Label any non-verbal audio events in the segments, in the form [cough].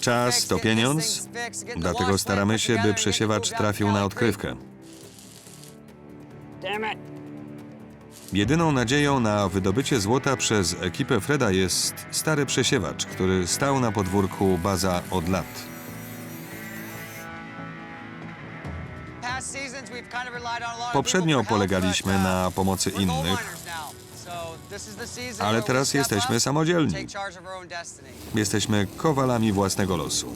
Czas to pieniądz, dlatego staramy się, by przesiewacz trafił na odkrywkę. Jedyną nadzieją na wydobycie złota przez ekipę Freda jest stary przesiewacz, który stał na podwórku baza od lat. Poprzednio polegaliśmy na pomocy innych, ale teraz jesteśmy samodzielni. Jesteśmy kowalami własnego losu.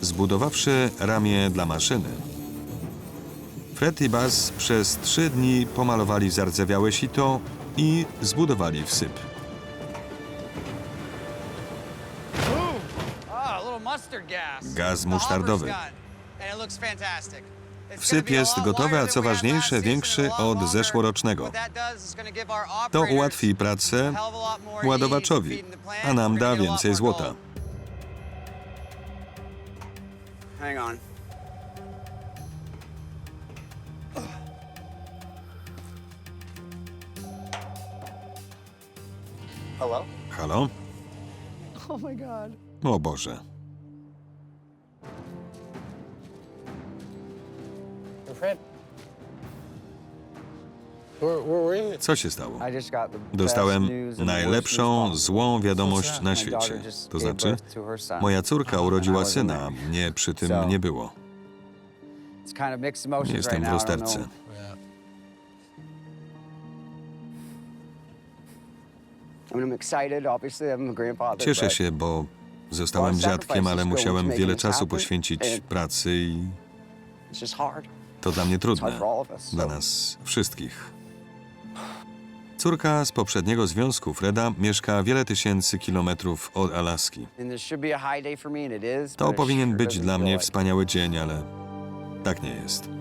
Zbudowawszy ramię dla maszyny, Fred i Buzz przez trzy dni pomalowali zardzewiałe sito i zbudowali wsyp. Gaz musztardowy. Wsyp jest gotowy, a co ważniejsze, większy od zeszłorocznego. To ułatwi pracę ładowaczowi, a nam da więcej złota. Hang on. Hello? Halo? Oh. O Boże. Co się stało? Dostałem najlepszą, złą wiadomość na świecie. To znaczy, moja córka urodziła syna, a mnie przy tym nie było. Jestem w rozterce. Cieszę się, bo zostałem dziadkiem, ale musiałem wiele czasu poświęcić pracy i. to dla mnie trudne. Dla nas wszystkich. Córka z poprzedniego związku Freda mieszka wiele tysięcy kilometrów od Alaski. To powinien być dla mnie wspaniały dzień, ale tak nie jest. [laughs]